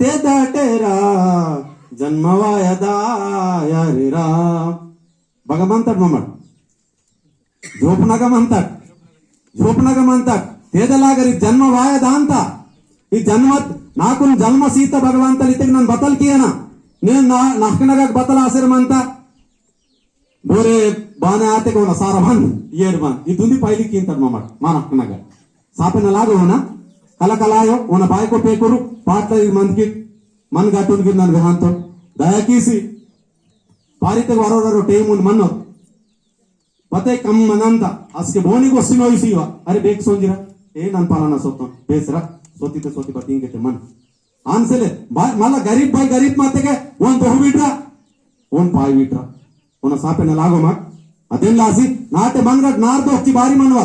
ते दटेरा जन्मवा यदायरिरा भगवंत मम्मट झोपना का मंत्र झोपना का मंत्र तेदलागरी जन्म वाया दांता ये जन्म ना कुन जन्म सीता भगवान तली तक नन बतल किया ना ने ना नाखन का बतल आशर मंत्र बोरे, बाने आते को ना सारा बंद येर बंद ये दुन्दी पहली कीन मामर माना नाखन सापे नलागो हो ना कलकलायो उन पाय मन की मन गुन दिहांत दयाकी पारित वरोडर टेम मन पते कम मनंद अस्के बोनी अरे बेक सोंजिरा ए पालना सोतो बेसरा सोती सोती पति के मन आंसले माला गरीब भाई गरीब माते के वन पाय बीटा सापे लगो लागो मा अदेन लासी नाते मंगरा नार दो बारी मनवा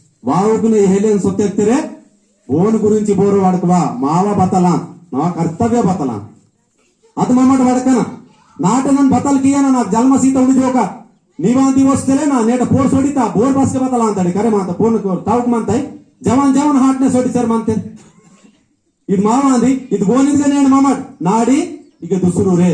ವಾವುಕುನ ಹೇಳೇನು ಸೊತ್ತೆಕ್ತಿರೆ ಓನ್ ಗುರುಂಚಿ ಬೋರು ವಾಡಕವಾ ಮಾವ ಬತಲ ನಾವ ಕರ್ತವ್ಯ ಬತಲ ಅದು ಮಮ್ಮಟ ವಾಡಕನ ನಾಟ ನನ್ ಬತಲ್ ಕಿಯನ ನಾ ಜನ್ಮ ಸೀತ ಉಳಿದೋಕ ನೀವಾಂತಿ ಓಸ್ತಲೇ ನಾ ನೇಟ ಪೋರ್ ಸೊಡಿತಾ ಬೋರ್ ಬಾಸ್ಕೆ ಬತಲ ಅಂತಾಡಿ ಕರೆ ಮಾತ ಪೋನ್ ತಾವುಕ್ ಮಂತೈ ಜವಾನ್ ಜವಾನ್ ಹಾಟ್ನೆ ಸೊಡಿಸರ್ ಮಂತೆ ಇದು ಮಾವ ಅಂದಿ ಇದು ಗೋನಿದ್ಗ ನೇಣ ಮಾಮಾಡ್ ನಾಡಿ ಈಗ ದುಸುರು ರೇ